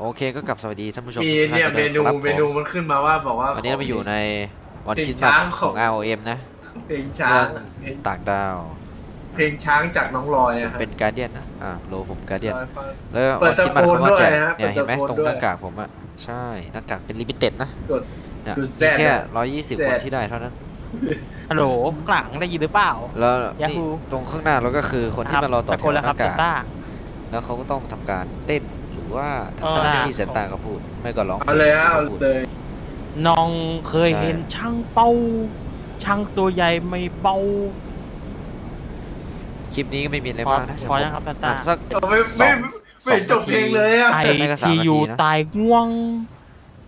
โอเคก็กลับสวัสดีท่านผู้ชมมีทุกท่าเนี่ยกัเมลนูครับผเมนูมันขึ้นมาว่าบอกว่าวันนี้เรามาอยู่ในวันเพลงคริสต์มาสช้างขขอองง ROM นะ เพลงช้างเรื่องเพลงต่างดาว เพลงช้างจากน้องลอยอะฮะเป็นการเดียนนะ อ่าโลผมการเดียนลอยฟ้าแล้วเปิวัดนคริสต์มาสตะโกนเขามาแจกด้วยฮะเนี่ยเห็นไหมเปิดตะโกนตรงด้วยหน้ากากผมอะใช่หน้ากากเป็นลิมิเต็ดนะกดเนี่ยดูมีแซ่บแค่อะร้อยยี่สิบแซ่คนบที่ได้เท่านั้น ฮัลโหลกลางได้ยินหรือเปล่า แล้วยานี่ฮูตรงข้างหน้าเราก็คือคนที่มารอต่อตะแถโกวนหแล้วครัน้าบเซกานกต้าแล้วเขาก็ต้องทำการเต้นหรือ ว่าเออทำตามที่เซนต้าเขาพูด ไม่ก็ร้องเอาเลยฮะเอาพูดเลย น้องเคยใช่เห็นช่างเป้า ช่างตัวใหญ่ไม่เบาคลิปนี้ก็ไม่มีอะไรพอมากนะพอยังครับอะตาสักเอาไม่ไม่ไม่ไม่จบเพลงเลยอะ ไอไม่ก็สามที่นาทีอยู่นะใตายง่วง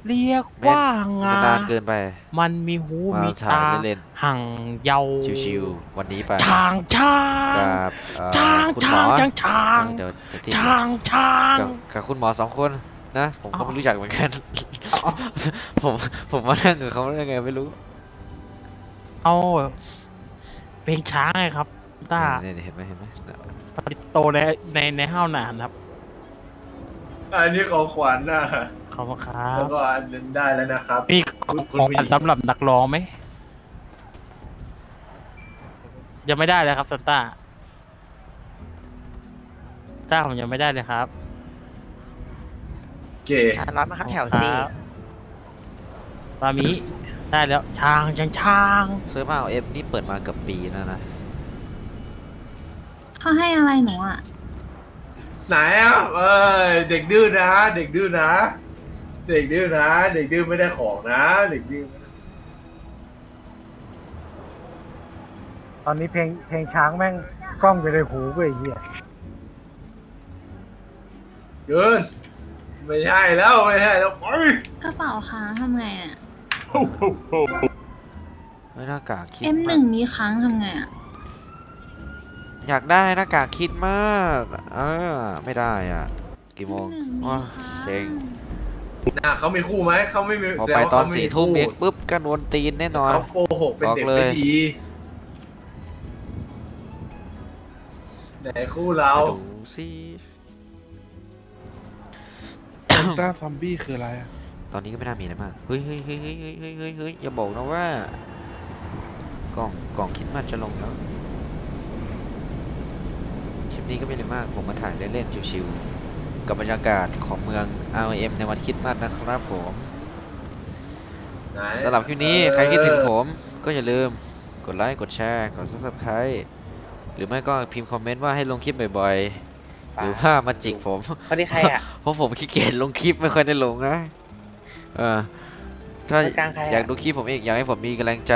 เรียกว่างามันนานเกินไป มันมีหูมามีถ่าตายเล่นห่างเยาๆชิวๆวันนี้ไปช้างช้างกับเอ่อช้างคุณหมช้างอช้างช้างเออเดี๋ยวเดี๋ยวที่ช้างช้างกับกับคุณหมอสองคนนะ ผมก็อ๋อไม่รู้จักเหมือนกันอ๋อผมผมมานั่งกับเขาได้ไงไม่รู้ เอาเพลงช้างไงครับตาเนี่ยเนี่ยเห็นไหมเห็นไหมโตในในในห้าวหนานครับ อันนี้ของขวัญนะข อบคุณครัแล้วบก็อันนั้นได้แล้วนะครับมีของคุณของผู้หญิงขวัญสำหรับนักร้องไหม ยังไม่ได้เลยครับซันต้าต้าผมยังไม่ได้เลยครับเก๋อะร้อนมาครับแถวคสี่รับตามิได้แล้วช้างช้างช้างเซิร์ฟเอาเอฟนี่เปิดมาเกือบปีแล้วนะ เขาให้อะไรหนูอะ ไหนอะเอ้ยเด็กดื้อนะ เด็กดื้อนะ เด็กดื้อนะ เด็กดื้อไม่ได้ของนะ เด็กดื้อตอนนี้เพลงเพลงช้างแม่งกล้องไปในหูกูไอ้เหี้ยเกินไม่ใช่แล้วไม่ใช่แล้วไปกระเป๋าค้างทำไงอะเฮ้ยหน้ากากคิด M1 มีค้างทำไงอะ อยากได้หน้ากากคิดมากเออไม่ได้อะ กี่โมง M1 มีว้าค้างเซ็ง น่ะเขามีคู่ไหมเขาไม่มีพอแสดไปงว่าตอนเขาไม่สี่มีทุ่มคู่เองปุ๊บก็โดนตีนแน่นอนเขาโกหกเป็นเด็กบอกเลยไม่ดีไหนคู่เราดูสิต้าซอมบี้คืออะไรอะตอนนี้ก็ไม่น่ามีอะไรมาก เฮ้ยเฮ้ยเฮ้ยเฮ้ยเฮ้ยเฮ้ยเฮ้ยเฮ้ยอย่าบอกนะว่า กล่องกล่องคิดมันจะลงแล้ว คลิปนี้ก็ไม่ได้มาก ผมมาถ่ายเล่นๆชิวๆ กับบรรยากาศของเมือง ROM ในวันคริดมัดนะครับผมไหนสำหรับคลิปนี้เออใครคิดถึงผมก็อย่าลืมกดไลค์กดแชร์กด subscribe หรือไม่ก็พิมพ์คอมเมนต์ว่าให้ลงคลิปบ่อยๆ หรือว่ามาจิกผมคนนี้ใครอะเพราะผมขี้เกียจลงคลิปไม่ค่อยได้ลงนะเออถ้าคนกลางใครอะอยากดูคลิปผมอีกอยากให้ผมมีกำลังใจ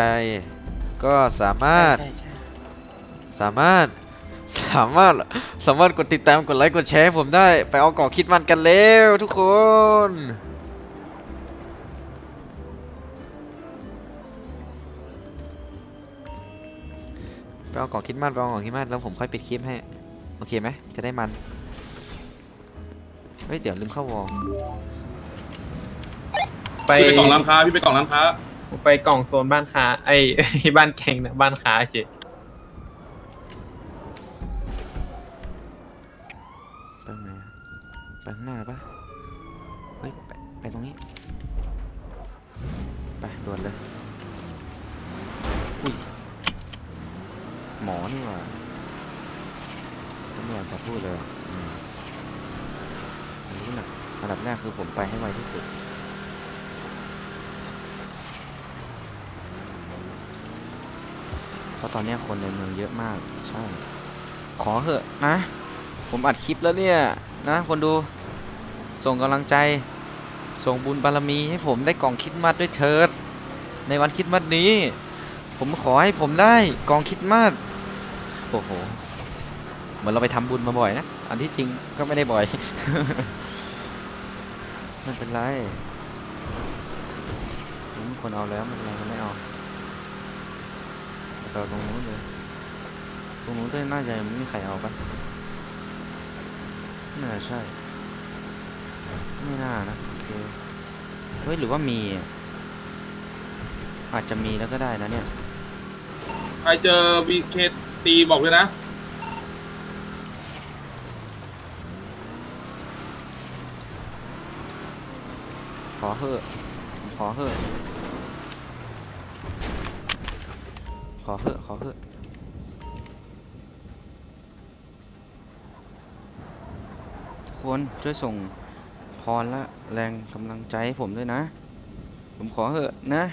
ก็สามารถใช่ใช่สามารถ สามารถสามารถกดติดตามกดไลค์กดแชร์ให้ผมได้ไปเอากล่องคิดมันกันเร็วทุกคนไปเอากล่องคิดมันไปเอากล่องคิดมันแล้วผมค่อยปิดคลิปให้โอเคไหมจะได้มันเฮ้ยเดี๋ยวลืมเข้าวอลไปพี่ไปกล่องร้านค้าพี่ไปกล่องร้านค้า ไปกล่องโซนบ้านค้าไอ้ บ้านแข่งนะบ้านค้าเฉย ไปไหนอะไปข้างหน้าปะเฮ้ย ไป ไปตรงนี้ ไป ด่วนเลย อุ้ย หมอนี่ว่าตำรวจจะพูดเลยอันนี้นะอันดับแรกคือผมไปให้ไวที่สุดเพราะตอนนี้คนในเมืองเยอะมาก ใช่ ขอเถอะนะ ผมอัดคลิปแล้วเนี่ย นะ คนดู ส่งกำลังใจ ส่งบุญบารมีให้ผมได้กล่องคิดมัดด้วยเถิด ในวันคิดมัดนี้ ผมขอให้ผมได้กองคิดมัดโอ้โห เหมือนเราไปทำบุญมาบ่อยนะ อันที่จริงก็ไม่ได้บ่อยไม่เป็นไรมีคนเอาแล้วมันอะไรมันไม่เอาเราตรงนู้นเลยตรงนู้นก็น่าจะไม่มีใครเอาปะน่าใช่ ไม่น่านะ โอเค เฮ้ย หรือว่ามี อะอาจจะมีแล้วก็ได้นะเนี่ย ใครเจอวีเคตีบอกเลยนะเอเถอะผมขอเถอะขอเถอะขอเถอะทุกคนช่วยส่งพรและแรงกำลังใจให้ผมด้วยนะ ผมขอเถอะนะ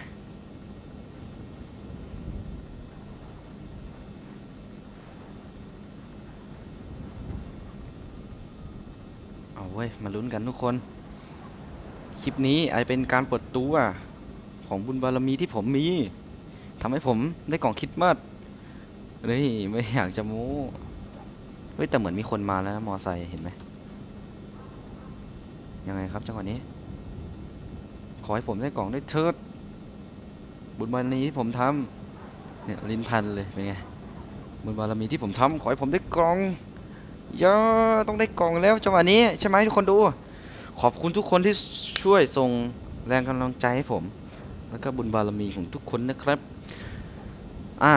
เว้ย มาลุ้นกันทุกคน คลิปนี้ไอเป็นการเปิดตัวของบุญบารมีที่ผมมีทำให้ผมได้กล่องคิดมาสนี่ไม่อยากจะโม้เฮ้ยแต่เหมือนมีคนมาแล้วนะมอไซค์เห็นไหมยังไงครับจังหวะนี้ ขอให้ผมได้กล่องได้เถิดบุญบารมีที่ผมทำเนี่ยลิ้นพันเลยเป็นไงบุญบารมีที่ผมทำขอให้ผมได้กล่อง ยอต้องได้กล่องแล้วจังหวะนี้ใช่ไหมทุกคนดู ขอบคุณทุกคนที่ช่วยส่งแรงกำลังใจให้ผม แล้วก็บุญบารมีของทุกคนนะครับ อ่า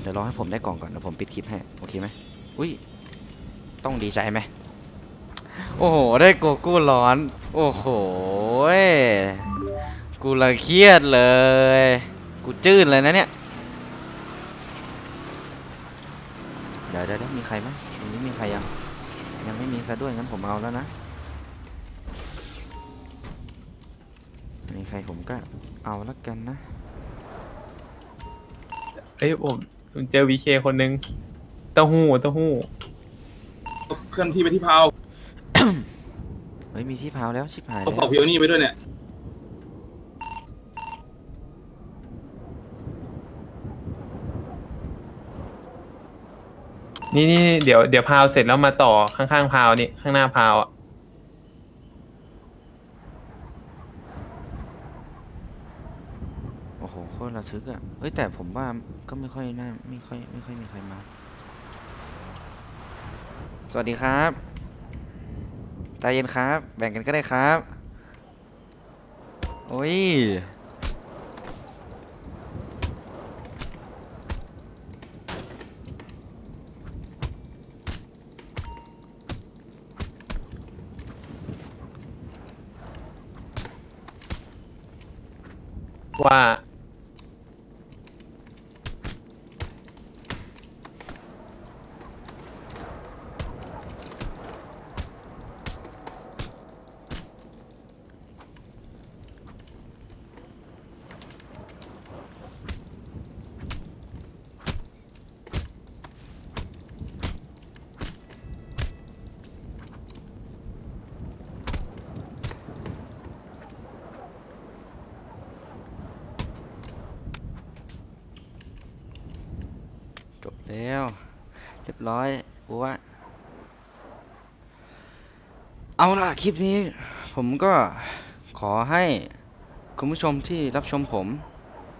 เดี๋ยวรอให้ผมได้กล่องก่อนเดี๋ยวผมปิดคลิปให้โอเคไหมอุ้ยต้องดีใจไหมโอ้โห ได้โกโก้ร้อน โอ้โห กูละเครียดเลย กูจืดเลยนะเนี่ย เดี๋ ยวเดี๋ยวเดี๋ยวมีใครไหมตรงนี้มีใครยัง ยังไม่มีซะด้วยงั้นผมเอาแล้วนะมีใครผมก็เอาแล้วกันนะเฮ้ยผมผมเจอวีเคคนนึงเต้าหู้เต้าหู้เคลื่อนที่ไปที่พาวเฮ้ยมีที่พาวแล้วชิบหายเอาแล้สอบวพิโอนี่ไปด้วยเนี่ย นี่นี่เดี๋ยวเดี๋ยวพาวเสร็จแล้วมาต่อข้างๆพาวนี่ข้างหน้าพาวอะโอ้โหโคตรระทึกอะเฮ้ยแต่ผมว่าก็ไม่ค่อยน่าไม่ค่อยไม่ค่อยมีใครมา สวัสดีครับใจเย็นครับ แบ่งกันก็ได้ครับ โอ้ย ว่า จบแล้ว เรียบร้อยบัวเอาล่ะ คลิปนี้ ผมก็ขอให้ คุณผู้ชมที่รับชมผม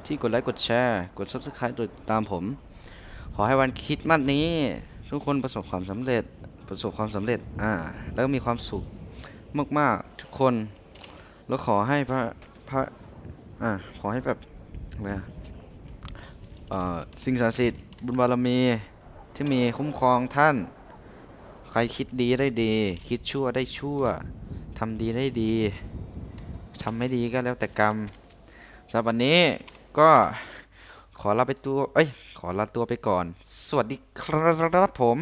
ที่กดไลค์กดแชร์ กด Subscribe ติดตามผม ขอให้วันคริดมัดนี้ ทุกคนประสบความสำเร็จ ประสบความสำเร็จ อ่า แล้วก็มีความสุขมากๆทุกคน แล้วขอให้พระพระอ่าขอให้แบบอะไรอะเอ่อสิ่งศักดิ์สิทธิ์ บุญบารมี ที่มีคุ้มครองท่าน ใครคิดดีได้ดี คิดชั่วได้ชั่วทำดีได้ดีทำไม่ดีก็แล้วแต่กรรมสำหรับวันนี้ก็ขอลาไปตัว เอ้ย ขอลาตัวไปก่อน สวัสดีครับผม